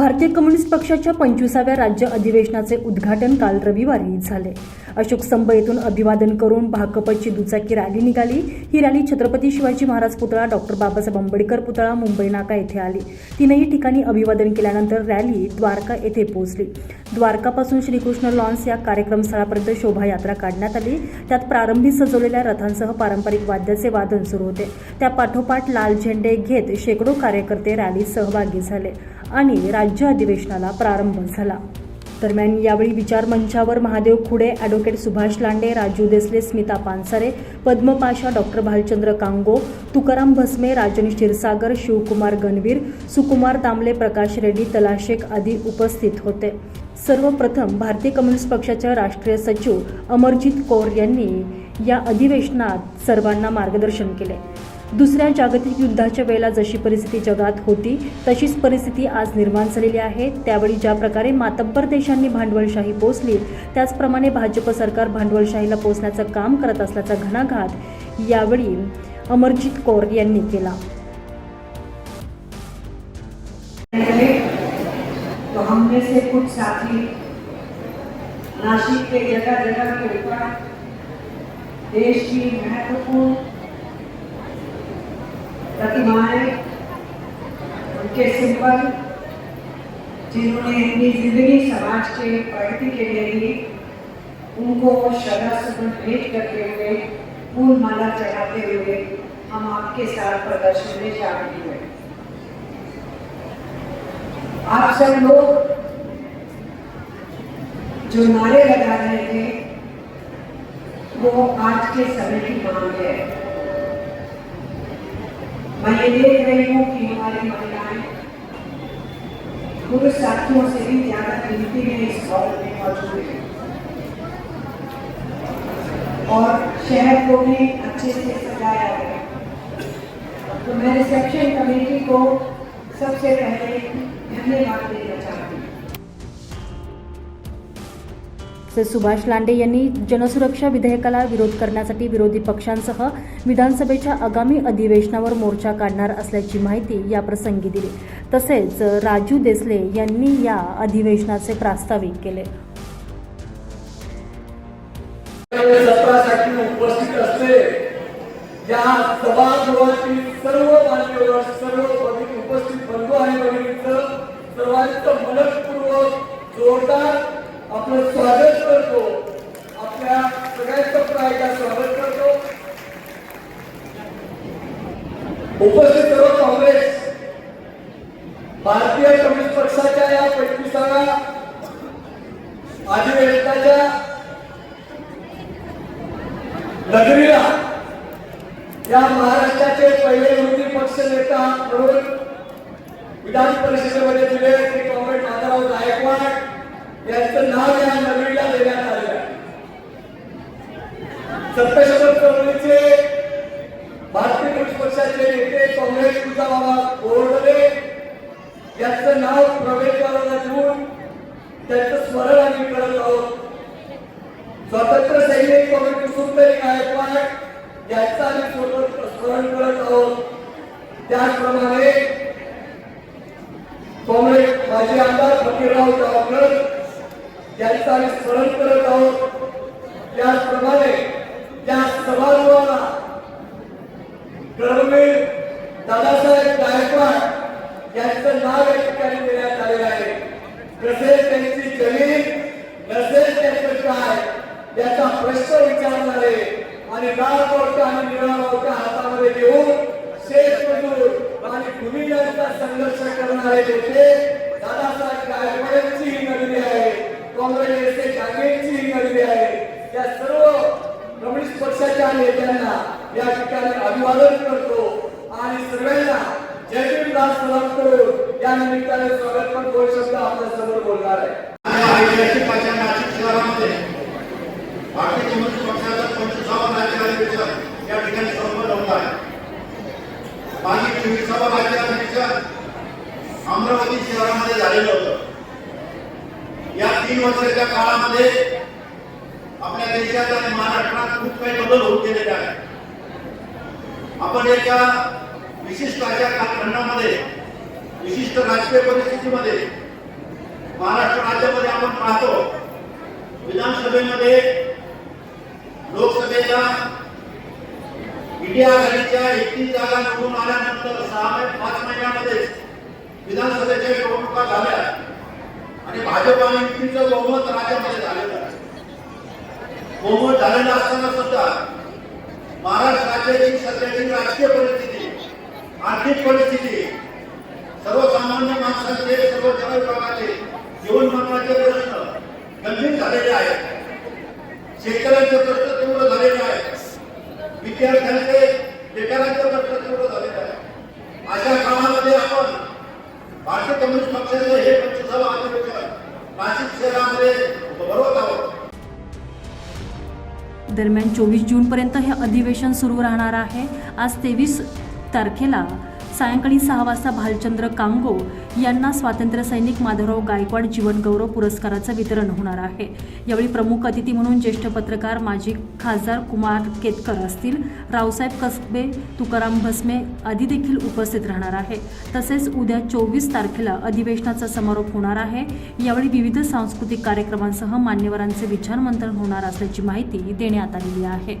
भारतीय कम्युनिस्ट पक्षाच्या पंचवीसाव्या राज्य अधिवेशनाचे उद्घाटन काल रविवारी झाले. अशोक स्तंभ येथून अभिवादन करून भाकपची दुचाकी रॅली निघाली. ही रॅली छत्रपती शिवाजी महाराज पुतळा डॉक्टर बाबासाहेब आंबेडकर पुतळा मुंबई नाका येथे आली. तीनही ठिकाणी अभिवादन केल्यानंतर रॅली द्वारका येथे पोहोचली. द्वारकापासून श्रीकृष्ण लॉन्स या कार्यक्रम स्थळापर्यंत शोभायात्रा काढण्यात आली. त्यात प्रारंभी सजवलेल्या रथांसह पारंपरिक वाद्याचे वादन सुरू होते. त्या पाठोपाठ लाल झेंडे घेत शेकडो कार्यकर्ते रॅलीत सहभागी झाले. आणि राज्य अधिवेशनाला प्रारंभ झाला. दरम्यान यावेळी विचार मंचावर महादेव खुडे ॲडव्होकेट सुभाष लांडे राजू देसले स्मिता पानसरे पद्मपाशा डॉक्टर भालचंद्र कांगो तुकाराम भस्मे राजन क्षीरसागर शिवकुमार गणवीर सुकुमार तांबले प्रकाश रेड्डी तलाशेख आदी उपस्थित होते. सर्वप्रथम भारतीय कम्युनिस्ट पक्षाच्या राष्ट्रीय सचिव अमरजित कौर यांनी या अधिवेशनात सर्वांना मार्गदर्शन केले. दुसऱ्या जागतिक युद्धाच्या वेळेला जशी परिस्थिती जगात होती तशीच परिस्थिती आज निर्माण झालेली आहे. त्यावेळी ज्या प्रकारे मातब्बर देशांनी भांडवलशाही पोचली त्याचप्रमाणे भाजप सरकार भांडवलशाहीला पोचण्याचं काम करत असल्याचा घणाघात यावेळी अमरजित कौर यांनी केला. तो हमने से कुछ साथी नासिक के जगह जगह के ऊपर देश की महत्त्वपूर्ण उनके जिन्होंने अपनी ज़िंदगी समाज के प्रगति के लिए दी उनको श्रद्धा सुमन भेंट करते हुए फूल माला चढ़ाते हुए हम आपके साथ प्रदर्शन में शामिल हुए। आप सब लोग जो नारे लगा रहे थे, वो आज के समय की मांग है। मैं ये देख रही हूँ कि हमारी महिलाएँ पुरुष साथियों से भी ज़्यादा गिनती में इस हॉल में मौजूद है। और शहर को भी अच्छे से सजाया गया तो मैं रिसेप्शन कमेटी को सबसे पहले धन्यवाद देना चाहती हूँ। तसेच सुभाष लांडे यांनी जनसुरक्षा विधेयकाला विरोध करण्यासाठी विरोधी पक्षांसह विधानसभेच्या आगामी अधिवेशनावर मोर्चा काढणार असल्याची माहिती या प्रसंगी दिली. तसेच राजू देसले यांनी या अधिवेशनाचे प्रास्ताविक केले. उपस्थित या सर्व मान्यवर सर्व उपस्थित बंधू सर्वांचं मनपूर्वक जोरदार आपलं स्वागत करतो. आपल्या सगळ्यांचं प्रायदा स्वागत करतो. उपस्थित सर्व काँग्रेस भारतीय कम्युनिस्ट पक्षाच्या या पंचवीसाव्या अधिवेशनाच्या नगरीला या महाराष्ट्राचे पहिले विरोधी पक्ष नेता म्हणून विधान परिषदेमध्ये दिले श्री कॉम्रेड माधवराव गायकवाड याचं नाव या नगरीला देण्यात आलेलं आहे. सत्ताशोधक चळवळीचे भारतीय कम्युनिस्ट पक्षाचे नेते काँग्रेस बाबा ओरडले यांचं नाव प्रवेशद्वाराला देऊन त्यांचं स्मरण आम्ही करत आहोत. स्वातंत्र्य सैनिक कॉम्रेड कुसुमताई गायकवाड यांचं आम्ही स्वतंत्र स्मरण करत आहोत. त्याचप्रमाणे काँग्रेस माजी आमदार फकीरराव जावकर यांचं आम्ही स्मरण करत आहोत त्याचप्रमाणे त्या समारोहाला कर्मवीर दादासाहेब गायकवाड यांचं नाव या ठिकाणी देण्यात आलेलं आहे. तसेच त्यांची जमीन नसेल त्यांचं काय याचा प्रश्न विचारणारे आणि लाल मोर्चा आणि निळा मोर्चा हातामध्ये घेऊन या ठिकाणी अभिवादन करतो. आणि सर्वांना जय विकास प्रदान करून या निमित्ताने स्वागत पण दोन शब्द आपल्यासमोर बोलणार आहे. अमरावती शहरामध्ये झालेलं होतं. या तीन वर्षाच्या काळामध्ये आपल्या देशात आणि महाराष्ट्रात खूप काही बदल होत गेलेले आहेत. आपण एका विशिष्ट अशा कालखंडामध्ये विशिष्ट राजकीय परिस्थितीमध्ये महाराष्ट्र राज्यामध्ये आपण पाहतो विधानसभेमध्ये लोकसभेला इंडिया आघाडीच्या एकतीस जागा निवडून आल्यानंतर सहा ते पाच महिन्यामध्ये विधानसभेच्या निवडणुका झाल्या आणि भाजप आणि युतीचं बहुमत राज्यामध्ये झालेलं आहे. बहुमत झालेलं असताना सुद्धा महाराष्ट्र राज्याची सध्याची राजकीय परिस्थिती आर्थिक परिस्थिती सर्वसामान्य माणसांचे सर्व जनविभागाचे जीवनमानाचे प्रश्न गंभीर झालेले आहेत. शेतकऱ्यांचे प्रश्न तीव्र झालेले आहेत. विद्यार्थ्यांचे बेकारांचे दरम्यान चोवीस जूनपर्यंत हे अधिवेशन सुरू राहणार आहे. आज तेवीस तारखेला सायंकाळी सहा वाजता भालचंद्र कांगो यांना स्वातंत्र्य सैनिक माधवराव गायकवाड जीवनगौरव पुरस्काराचं वितरण होणार आहे. यावेळी प्रमुख अतिथी म्हणून ज्येष्ठ पत्रकार माजी खासदार कुमार केतकर असतील. रावसाहेब कसबे तुकाराम भस्मे आदी देखील उपस्थित राहणार आहे. तसेच उद्या चोवीस तारखेला अधिवेशनाचा समारोप होणार आहे. यावेळी विविध सांस्कृतिक कार्यक्रमांसह मान्यवरांचे विचारमंथन होणार असल्याची माहिती देण्यात आलेली आहे.